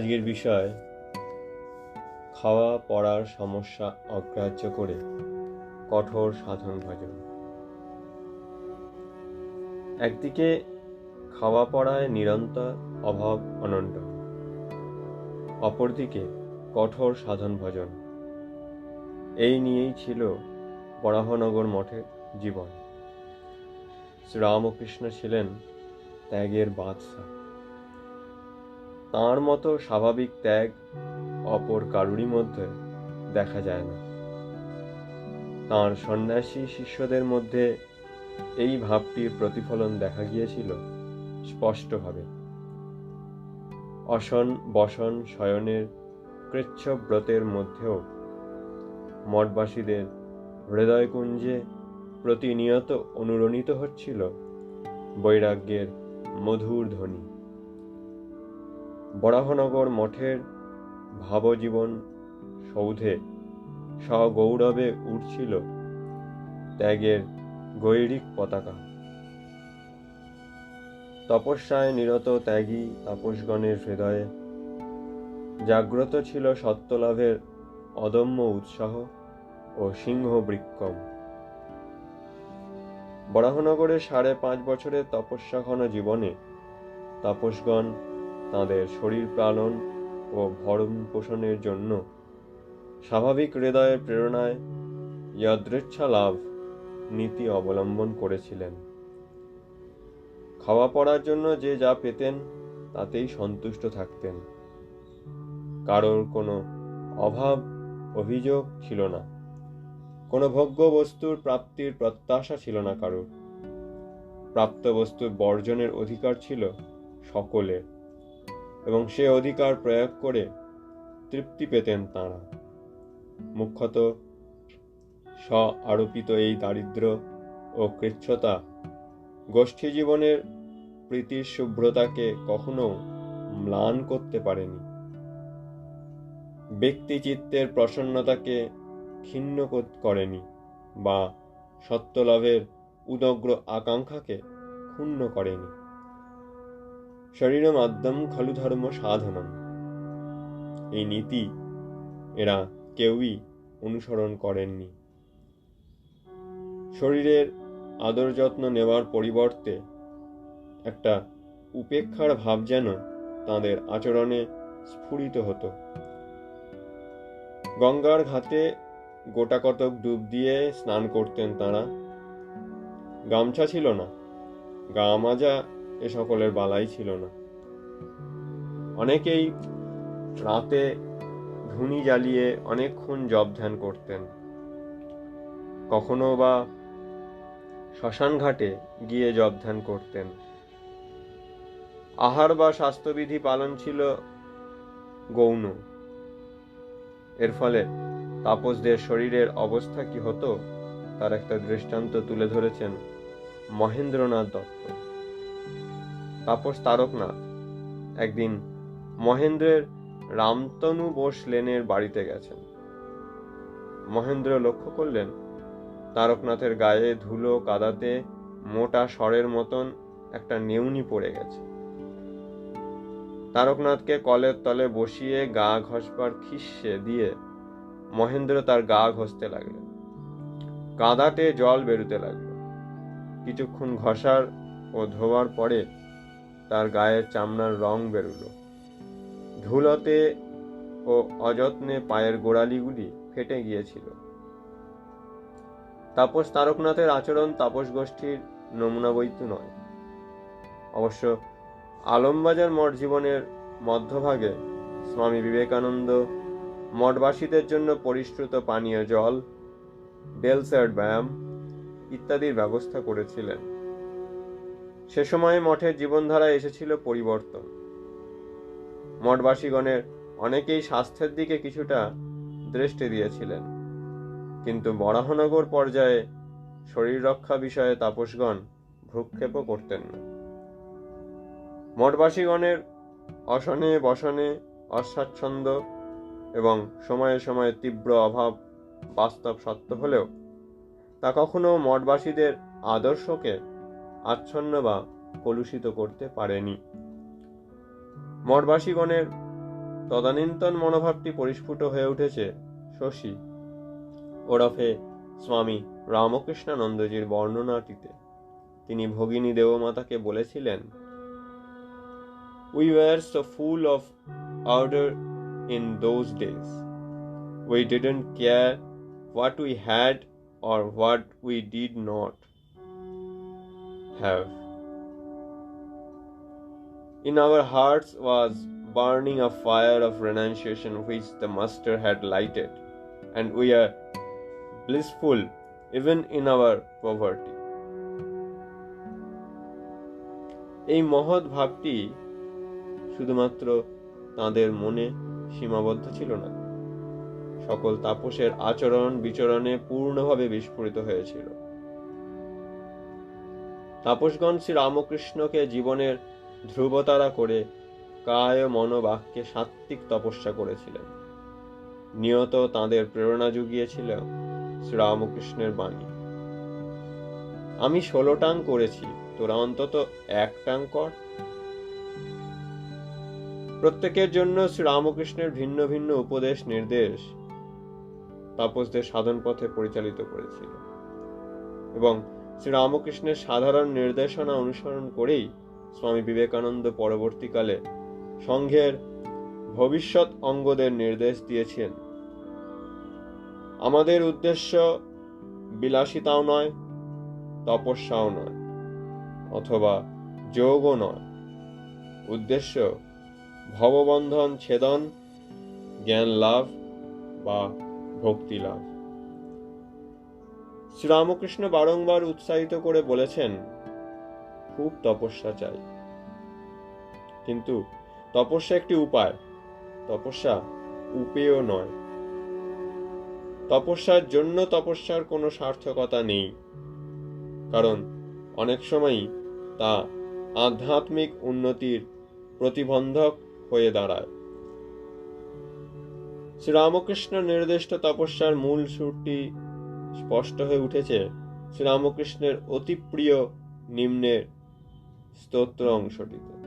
আজকের বিষয়, খাওয়া পড়ার সমস্যা অগ্রাহ্য করে কঠোর সাধন ভজন। একদিকে খাওয়া পড়ায় নিরন্তর অভাব অনন্ত, অপরদিকে কঠোর সাধন ভজন। এই নিয়েই ছিল বরাহনগর মঠের জীবন। শ্রীরামকৃষ্ণ ছিলেন ত্যাগের বাদশাহ। তাঁর মতো স্বাভাবিক ত্যাগ অপর কারুরই মধ্যে দেখা যায় না। তাঁর সন্ন্যাসী শিষ্যদের মধ্যে এই ভাবটির প্রতিফলন দেখা গিয়েছিল স্পষ্টভাবে। অসন, বসন, শয়নের কৃচ্ছ ব্রতের মধ্যেও মঠবাসীদের হৃদয়কুঞ্জে প্রতিনিয়ত অনুরণিত হচ্ছিল বৈরাগ্যের মধুর ধ্বনি। বরাহনগর মঠের ভাবজীবন সৌধে সগৌরবে উঠছিল ত্যাগের গৈরিক পতাকা। তপস্যায় নিরত ত্যাগী তাপসগণের হৃদয়ে জাগ্রত ছিল সত্যলাভের অদম্য উৎসাহ ও সিংহ বৃক্ষম বরাহনগরের সাড়ে পাঁচ বছরের তপস্যাঘন জীবনে তাপসগণ তাঁদের শরীর পালন ও ভরণ পোষণের জন্য স্বাভাবিক হৃদয়ের প্রেরণায় যদৃচ্ছা লাভ নীতি অবলম্বন করেছিলেন। খাওয়া পড়ার জন্য যে যা পেতেন, তাতেই সন্তুষ্ট থাকতেন। কারোর কোনো অভাব, অভিযোগ ছিল না। কোনো ভোগ্য বস্তুর প্রাপ্তির প্রত্যাশা ছিল না কারোর। প্রাপ্ত বস্তুর বর্জনের অধিকার ছিল সকলের। এবং সে অধিকার প্রয়োগ করে তৃপ্তি পেতেন তাঁরা। মুখ্যত স্ব আরোপিত এই দারিদ্র ও কৃচ্ছতা গোষ্ঠী জীবনের প্রীতির শুভ্রতাকে কখনো ম্লান করতে পারেনি। ব্যক্তি চিত্তের প্রসন্নতাকে ক্ষিন্ন করেনি বা সত্যলাভের উদগ্র আকাঙ্ক্ষাকে ক্ষুণ্ণ করেনি। শরীর মাধ্যম খলু ধর্ম সাধনম। এই নীতি এরা কেউই অনুসরণ করেননি। শরীরের আদর যত্ন নেওয়ার পরিবর্তে একটা উপেক্ষার ভাব যেন তাদের আচরণে স্ফুরিত হতো। গঙ্গার ঘাটে গোটা কতক ডুব দিয়ে স্নান করতেন তাঁরা। গামছা ছিল না। গা মাজা এ সকলের বালাই ছিল না। অনেকেই রাতে ধুনি জ্বালিয়ে অনেকক্ষণ জব ধ্যান করতেন। কখনো বা শ্মশান ঘাটে গিয়ে জব ধ্যান করতেন। আহার বা স্বাস্থ্যবিধি পালন ছিল গৌণ। এর ফলে তাপসদের শরীরের অবস্থা কি হতো, তার একটা দৃষ্টান্ত তুলে ধরেছেন মহেন্দ্রনাথ দত্ত। তাপস তারকনাথ। একদিন মহেন্দ্রের রামতনু বোস লেনের বাড়িতে গেছেন। মহেন্দ্র লক্ষ্য করলেন, তারকনাথের গায়ে ধুলো কাদাতে মোটা স্বরের মতন একটা নেউনি পড়ে গেছে। তারকনাথকে কলের তলে বসিয়ে গা ঘষবার খিসে দিয়ে মহেন্দ্র তার গা ঘষতে লাগলেন কাদাতে জল বেরুতে লাগল। কিছুক্ষণ ঘষার ও ধোয়ার পরে তার গায়ের চামড়ার রং বেরুলো। ধুলোতে ও অযত্নে পায়ের গোড়ালিগুলি ফেটে গিয়েছিল। তাপস তারকনাথের আচরণ তাপস গোষ্ঠীর নমুনা বইতু নয়। অবশ্য আলমবাজার মঠ জীবনের মধ্যভাগে স্বামী বিবেকানন্দ মঠবাসীদের জন্য পরিশ্রুত পানীয় জল বেলসার্ড ব্যায়াম ইত্যাদির ব্যবস্থা করেছিলেন। সে সময়ে মঠের জীবনধারায় এসেছিল পরিবর্তন। মঠবাসীগণের অনেকেই স্বাস্থ্যের দিকে কিছুটা দৃষ্টি দিয়েছিলেন। কিন্তু বরাহনগর পর্যায়ে শরীর রক্ষা বিষয়ে তাপসগণ ভ্রুক্ষেপও করতেন না। মঠবাসীগণের অসনে বসনে অস্বাচ্ছন্দ্য এবং সময়ে সময়ে তীব্র অভাব বাস্তব সত্য হলেও তা কখনো মঠবাসীদের আদর্শকে আচ্ছন্ন বা কলুষিত করতে পারেনি। মঠবাসীগণের তদানীন্তন মনোভাবটি পরিস্ফুট হয়ে উঠেছে শশী ওরফে স্বামী রামকৃষ্ণানন্দজির বর্ণনাটিতে। তিনি ভগিনী দেবমাতাকে বলেছিলেন we were so full of ardour in those days we didn't care what we had or what we did not have In our hearts was burning a fire of renunciation which the Master had lighted, and we are blissful even in our poverty. এই মহৎ ভাবটি শুধুমাত্র তাদের মনে সীমাবদ্ধ ছিল না সকল তাপসের আচরণ বিচরণে পূর্ণভাবে বিস্ফোরিত হয়েছিল তাপসগণ শ্রী রামকৃষ্ণকে জীবনের ধ্রুবতারা করে কায় মন বাক্যে সাত্ত্বিক তপস্যা করেছিলেন। নিয়ত তাদের প্রেরণা জুগিয়েছিল শ্রীরামকৃষ্ণের বাণী। আমি ষোলো টাং করেছি, তোরা অন্তত এক টাং কর। প্রত্যেকের জন্য শ্রীরামকৃষ্ণের ভিন্ন ভিন্ন উপদেশ নির্দেশ তাপসদের সাধন পথে পরিচালিত করেছিল এবং শ্রীরামকৃষ্ণের সাধারণ নির্দেশনা অনুসরণ করেই স্বামী বিবেকানন্দ পরবর্তীকালে সংঘের ভবিষ্যৎ অঙ্গদের নির্দেশ দিয়েছেন। আমাদের উদ্দেশ্য বিলাসিতাও নয়, তপস্যাও নয়, অথবা যোগও নয়। উদ্দেশ্য ভববন্ধন ছেদন, জ্ঞান লাভ বা ভক্তি লাভ। শ্রীরামকৃষ্ণ বারংবার উৎসাহিত করে বলেছেন, খুব তপস্যা চাই। কিন্তু তপস্যা একটি উপায়, তপস্যা উপায়ও নয়। তপস্যার জন্য তপস্যার কোনো সার্থকতা নেই, কারণ অনেক সময়ই তা আধ্যাত্মিক উন্নতির প্রতিবন্ধক হয়ে দাঁড়ায়। শ্রীরামকৃষ্ণ নির্দিষ্ট তপস্যার মূল সুরটি স্পষ্ট হয়ে উঠেছে শ্রীরামকৃষ্ণের অতি প্রিয় নিম্নের স্তোত্র অংশটিতে।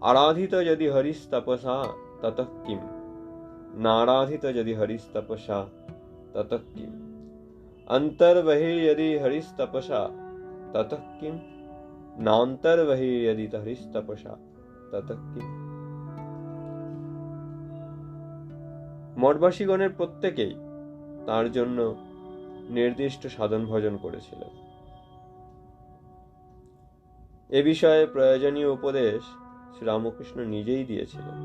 আরাধিত যদি হরিস্তপসা, ততঃ কিম। নারাধিত যদি হরিস্তপসা, ততঃ কিম। অন্তর্বহির্যদি হরিস্তপসা, ততঃ কিম। নান্তর্বহির্যদি হরিস্তপসা, ততঃ কিম। মঠবাসীগণের প্রত্যেকেই তার জন্য নির্দিষ্ট সাধন ভজন করেছিলেন এ বিষয়ে প্রয়োজনীয় উপদেশ শ্রীরামকৃষ্ণ নিজেই দিয়েছিলেন।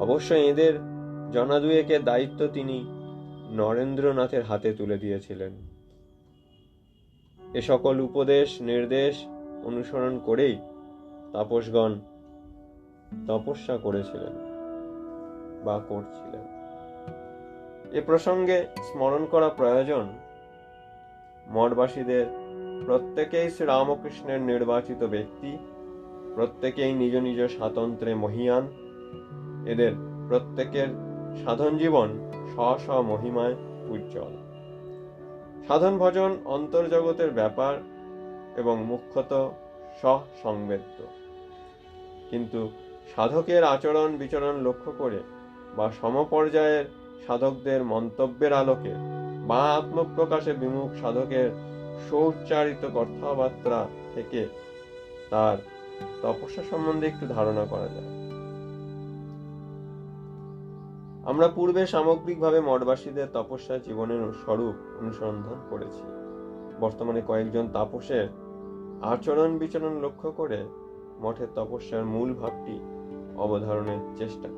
অবশ্য এদের জনাদুয়েকের দায়িত্ব তিনি নরেন্দ্রনাথের হাতে তুলে দিয়েছিলেন। এ সকল উপদেশ, নির্দেশ অনুসরণ করেই তাপসগণ তপস্যা করেছিলেন বা করছিলেন। এ প্রসঙ্গে স্মরণ করা প্রয়োজন। মঠবাসীদের, প্রত্যেকেই শ্রীরামকৃষ্ণের নির্বাচিত ব্যক্তি, প্রত্যেকেই নিজ নিজ স্বাতন্ত্রে মহিয়ান। এদের প্রত্যেকের সাধন জীবন স্ব স্ব মহিমায় উজ্জ্বল। সাধন ভজন অন্তর্জগতের ব্যাপার এবং মুখ্যত সংবেদ্য কিন্তু সাধকের আচরণ বিচরণ লক্ষ্য করে বা সমপর্যায়ের সাধকদের মন্তব্যের আলোকে বা আত্মপ্রকাশে বিমুখ সাধকের সৌচারিত কথাবার্তা থেকে তার তপস্যা সম্বন্ধে একটু ধারণা করা যায়। আমরা পূর্বে সামগ্রিকভাবে মঠবাসীদের তপস্যা জীবনের স্বরূপ অনুসন্ধান করেছি। বর্তমানে কয়েকজন তাপসের আচরণ বিচরণ লক্ষ্য করে মঠের তপস্যার মূল ভাবটি অবধারণের চেষ্টা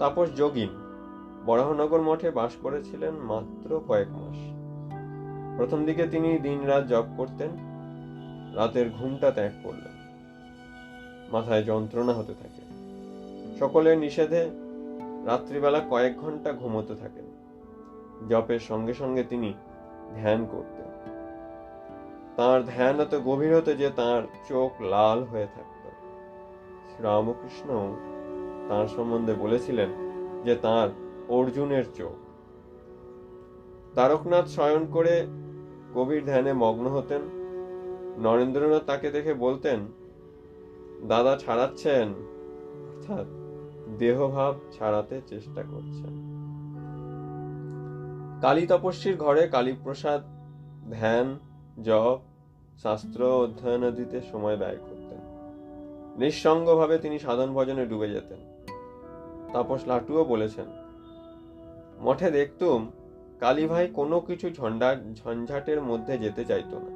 তাপস যোগিন বরাহনগর মঠে বাস করেছিলেন মাত্র কয়েক মাস। প্রথম দিকে তিনি দিনরাত জপ করতেন, রাতের ঘুমটা ত্যাগ করলেন। মাথায় যন্ত্রণা হতে থাকে। সকলের নিষেধে রাত্রিবেলা কয়েক ঘণ্টা ঘুমোতে থাকেন। জপের সঙ্গে সঙ্গে তিনি ধ্যান করতেন। তার ধ্যান এত গভীর হতো যে তার চোখ লাল হয়ে থাকত। রামকৃষ্ণ তার সম্বন্ধে বলেছিলেন যে তার অর্জুনের চোখ। তারকনাথ শয়ন করে গভীর ধ্যানে মগ্ন হতেন। নরেন্দ্রনাথ তাকে দেখে বলতেন, দাদা ছাড়াচ্ছেন, অর্থাৎ দেহভাব ছাড়াতে চেষ্টা করছেন। কালী তপস্বীর ঘরে কালীপ্রসাদ, ধ্যান, জপ, শাস্ত্র অধ্যয়নাদিতে সময় ব্যয় করতেন। নিঃসঙ্গভাবে তিনি সাধন ভজনে ডুবে যেতেন। তাপস লাটুও বলেছেন, মঠে দেখতুম, কালী ভাই কোনো কিছু ঝঞ্ঝাট ঝঞ্ঝাটের মধ্যে যেতে চাইতো না।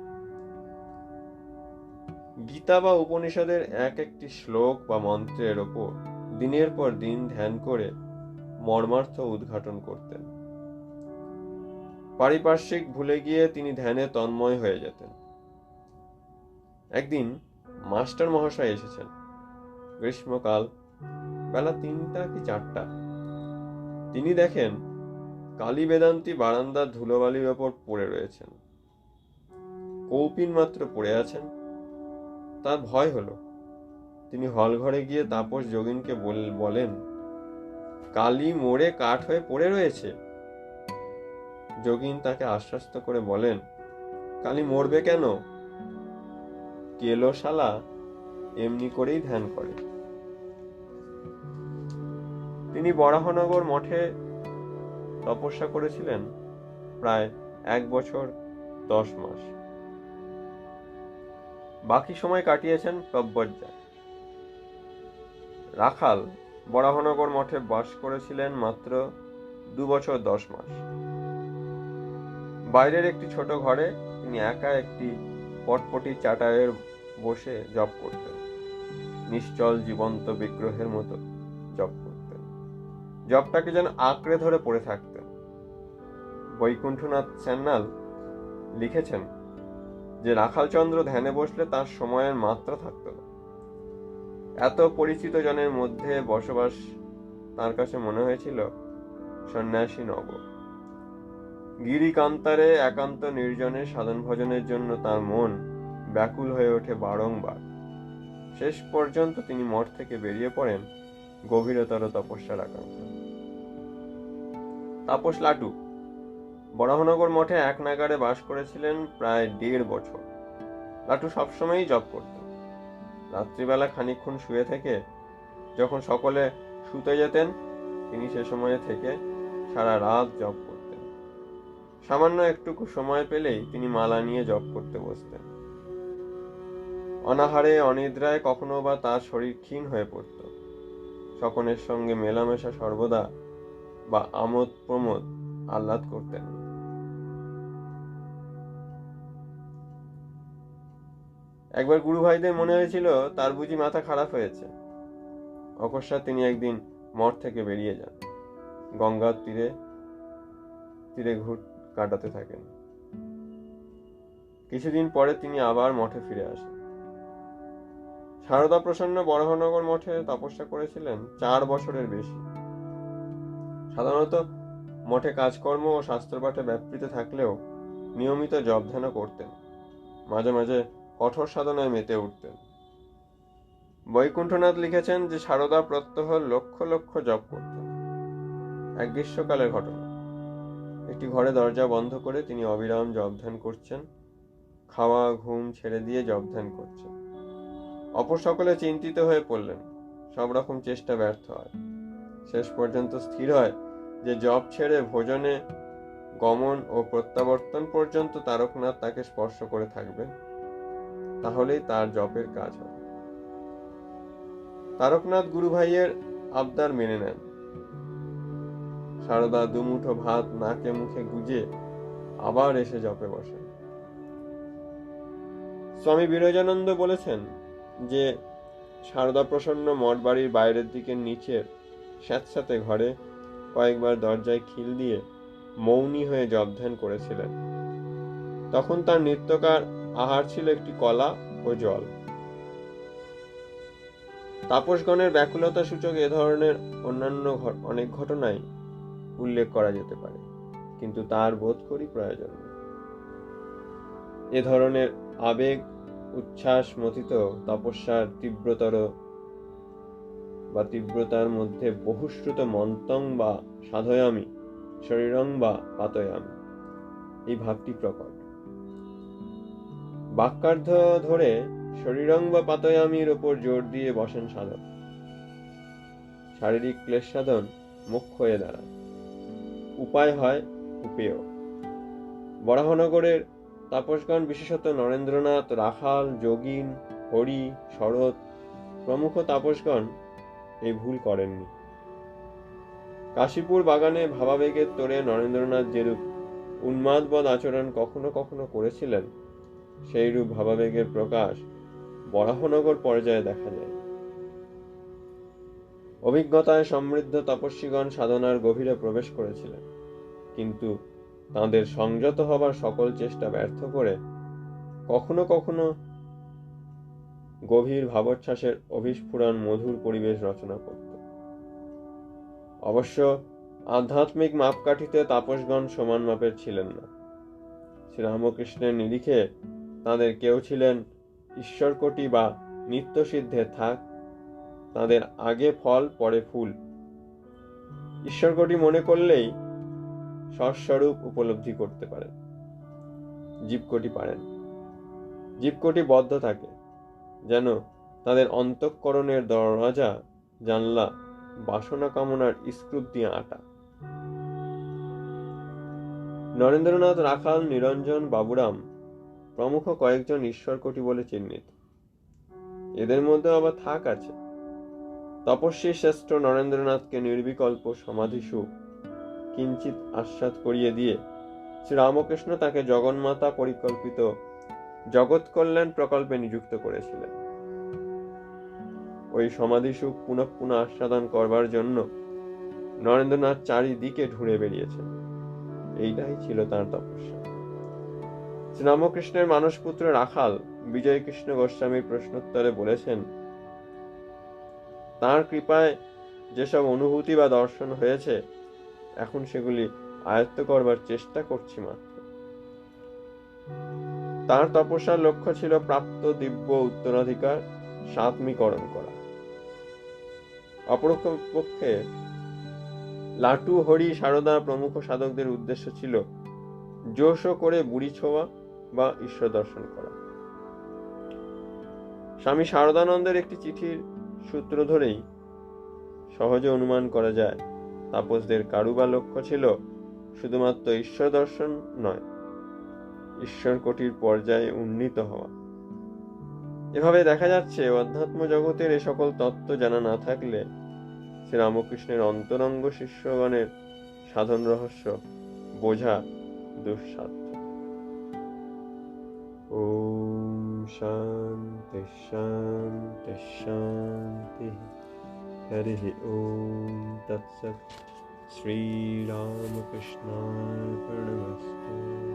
গীতা বা উপনিষদের এক একটি শ্লোক বা মন্ত্রের ওপর দিনের পর দিন ধ্যান করে মর্মার্থ উদ্ঘাটন করতেন। পারিপার্শ্বিক ভুলে গিয়ে তিনি ধ্যানে তন্ময় হয়ে যেতেন। একদিন মাস্টার মহাশয় এসেছেন, গ্রীষ্মকাল বেলা তিনটা কি চারটা। তিনি দেখেন কালী বেদান্তি বারান্দার ধুলোবালির ওপর পড়ে রয়েছেন। কৌপিন মাত্র পড়ে আছেন। তার ভয় হলো। তিনি হল ঘরে গিয়ে তাপস যোগিনকে বলেন, কালী মোড়ে কাঠ হয়ে পড়ে রয়েছে? যোগিন তাকে আশ্বস্ত করে বলেন, কালী মরবে কেন? কেলো শালা এমনি করেই ধ্যান করে। তিনি বরাহনগর মঠে তপস্যা করেছিলেন প্রায় এক বছর দশ মাস। বাকি সময় কাটিয়েছেন প্রব্বজ্জায় রাখাল বরাহনগর মঠে বাস করেছিলেন মাত্র দু বছর দশ মাস। বাইরের একটি ছোট ঘরে তিনি একা একটি পটপটি চাটায়ের বসে জপ করতেন। নিশ্চল জীবন্ত বিগ্রহের মতো। জপটাকে যেন আঁকড়ে ধরে পড়ে থাকতেন বৈকুণ্ঠনাথ স্যান্নাল লিখেছেন যে, রাখালচন্দ্র ধ্যানে বসলে তার সময়ের মাত্রা থাকতো না। এত পরিচিত জনের মধ্যে বসবাস তার কাছে মনে হয়েছিল সন্ন্যাসী নব। গিরিকান্তারে একান্ত নির্জনে সাধন ভজনের জন্য তার মন ব্যাকুল হয়ে ওঠে বারংবার। শেষ পর্যন্ত তিনি মঠ থেকে বেরিয়ে পড়েন গভীরতর তপস্যার আকাঙ্ক্ষা তাপস লাটু। বরাহনগর মঠে এক নাগারে বাস করেছিলেন প্রায় দেড় বছর। লাটু সবসময়ই জব করত। রাত্রিবেলা খানিক্ষণ শুয়ে থেকে যখন সকলে শুতে যেতেন, তিনি সে সময়ে থেকে সারা রাত জব করতেন। সামান্য একটুকু সময় পেলেই তিনি মালা নিয়ে জব করতে বসতেন। অনাহারে, অনিদ্রায় কখনো বা তার শরীর ক্ষীণ হয়ে পড়ত। সকলের সঙ্গে মেলামেশা সর্বদা বা আমোদ প্রমোদ আহ্লাদ করতেন। একবার গুরু ভাইদের মনে হয়েছিল, তার বুঝি মাথা খারাপ হয়েছে। অকস্মাৎ তিনি একদিন মঠ থেকে বেরিয়ে যান। গঙ্গার তীরে তীরে ঘুট কাটাতে থাকেন। কিছুদিন পরে তিনি আবার মঠে ফিরে আসেন। সারদা প্রসন্ন বরাহনগর মঠে তপস্যা করেছিলেন চার বছরের বেশি। সাধারণত মঠে কাজকর্ম ও শাস্ত্রপাঠে ব্যাপৃত থাকলেও নিয়মিত জপ ধ্যানও করতেন। মাঝে মাঝে কঠোর সাধনায় মেতে উঠতেন। বৈকুণ্ঠনাথ লিখেছেন যে, সারদা প্রত্যহ লক্ষ লক্ষ জপ করতেন। এক গ্রীষ্মকালের ঘটনা। একটি ঘরে দরজা বন্ধ করে তিনি অবিরাম জপ ধ্যান করছেন। খাওয়া, ঘুম ছেড়ে দিয়ে জপ ধ্যান করছেন। অপর সকলে চিন্তিত হয়ে পড়লেন। সব রকম চেষ্টা ব্যর্থ হয়। শেষ পর্যন্ত স্থির হয় যে জব ছেড়ে ভোজনে গমন ও প্রত্যাবর্তন পর্যন্ত তারকনাথ তাকে স্পর্শ করে থাকবেন তাহলেই তার জপের কাজ হবে। তারকনাথ গুরু ভাইয়ের আবদার মেনে নেন। সারদা দুমুঠো ভাত নাকে মুখে গুজে আবার এসে জপে বসেন। স্বামী বিরজানন্দ বলেছেন যে, সারদা প্রসন্ন মঠ বাড়ির বাইরের দিকের নিচের স্যাঁতস্যাঁতে ঘরে কয়েকবার দরজায় খিল দিয়ে মৌনী হয়ে জপ ধ্যান করেছিলেন। তখন তার নৃত্যকার আহার ছিল একটি কলা ও জল। তাপসগণের ব্যাকুলতা সূচক এ ধরনের অন্যান্য অনেক ঘটনাই উল্লেখ করা যেতে পারে, কিন্তু তার বোধ করি প্রয়োজন এ ধরনের আবেগ, উচ্ছ্বাস মথিত তপস্যার তীব্রতর বা তীব্রতার মধ্যে বহুশ্রুত মন্তং বা সাধয়ামি, শরীরং বা পাতয়ামি। এই ভাবটি প্রকট। বাক্যার্ধ ধরে শরীরং বা পাতয়ামির ওপর জোর দিয়ে বসেন সাধক। শারীরিক ক্লেশ সাধন মুখ্য হয়ে দাঁড়ায়। উপায় হয় উপেয়। বরাহনগরের তাপসগণ বিশেষত নরেন্দ্রনাথ, রাখাল, যোগিন, হরি, শরৎ প্রমুখ তাপসগণ এই ভুল করেননি। কাশীপুর বাগানে ভাবাবেগের তোরে নরেন্দ্রনাথ যেরূপ উন্মাদবদ আচরণ কখনো কখনো করেছিলেন, সেইরূপ ভাবাবেগের প্রকাশ বরাহনগর পর্যায়ে দেখা যায়। অভিজ্ঞতায় সমৃদ্ধ তপস্বীগণ সাধনার গভীরে প্রবেশ করেছিলেন, কিন্তু তাদের সংযত হবার সকল চেষ্টা ব্যর্থ করে কখনো কখনো গভীর ভাবোচ্ছ্বাসের অভিস্ফুরণ মধুর পরিবেশ রচনা করত। অবশ্য আধ্যাত্মিক মাপকাঠিতে তাপসগণ সমান মাপের ছিলেন না। শ্রীরামকৃষ্ণের নিরিখে তাদের কেউ ছিলেন ঈশ্বরকোটি বা নিত্য সিদ্ধে থাক, তাদের আগে ফল, পরে ফুল। ঈশ্বরকোটি মনে করলেই সস্বরূপ উপলব্ধি করতে পারেন। জীবকোটি পারেন। জীবকোটি বদ্ধ থাকে। যেন তাদের অন্তঃকরণের দরজা জানলা, বাসনা কামনার স্ক্রুপ দিয়ে আটা। নরেন্দ্রনাথ রাখাল, নিরঞ্জন, বাবুরাম প্রমুখ কয়েকজন ঈশ্বরকোটি বলে চিহ্নিত। এদের মধ্যে আবার থাক আছে। তপস্বী শ্রেষ্ঠ নরেন্দ্রনাথকে নির্বিকল্প সমাধি সুখ কিঞ্চিত আশ্বাদ করিয়ে দিয়ে শ্রীরামকৃষ্ণ তাকে জগন্মাতা পরিকল্পিত জগৎ কল্যাণ প্রকল্পে নিযুক্ত করেছিলেন। ওই সমাধি সুখ পুনঃ পুনঃ আস্বাদন করবার জন্য নরেন্দ্রনাথ চারিদিকে ঢুঁড়ে বেরিয়েছেন এইটাই ছিল তার তপস্যা। শ্রীরামকৃষ্ণের মানসপুত্র রাখাল বিজয় কৃষ্ণ গোস্বামীর প্রশ্নোত্তরে বলেছেন, তার কৃপায় যেসব অনুভূতি বা দর্শন হয়েছে, এখন সেগুলি আয়ত্ত করবার চেষ্টা করছি মাত্র। তার তপস্যার লক্ষ্য ছিল প্রাপ্ত দিব্য উত্তরাধিকার সাতমীকরণ করা। অপরপক্ষে লাটু হরি সারদা প্রমুখ সাধকদের উদ্দেশ্য ছিল জোশ করে বুড়ি ছোঁয়া বা ঈশ্বর দর্শন করা। স্বামী শারদানন্দের একটি চিঠির সূত্র ধরেই সহজে অনুমান করা যায়, তাপসদের কারুবা লক্ষ্য ছিল শুধুমাত্র ঈশ্বর দর্শন নয় ঈশ্বর কোটির পর্যায়ে উন্নীত হওয়া। এভাবে দেখা যাচ্ছে, অধ্যাত্ম জগতের এ সকল তত্ত্ব জানা না থাকলে শ্রীরামকৃষ্ণের অন্তরঙ্গ শিষ্যগণের সাধন রহস্য বোঝা দুঃসাধ্য। ওম শান্তি শান্তি শান্তি। হরি, ওম তৎসৎ। শ্রীরামকৃষ্ণার্পণমস্তু।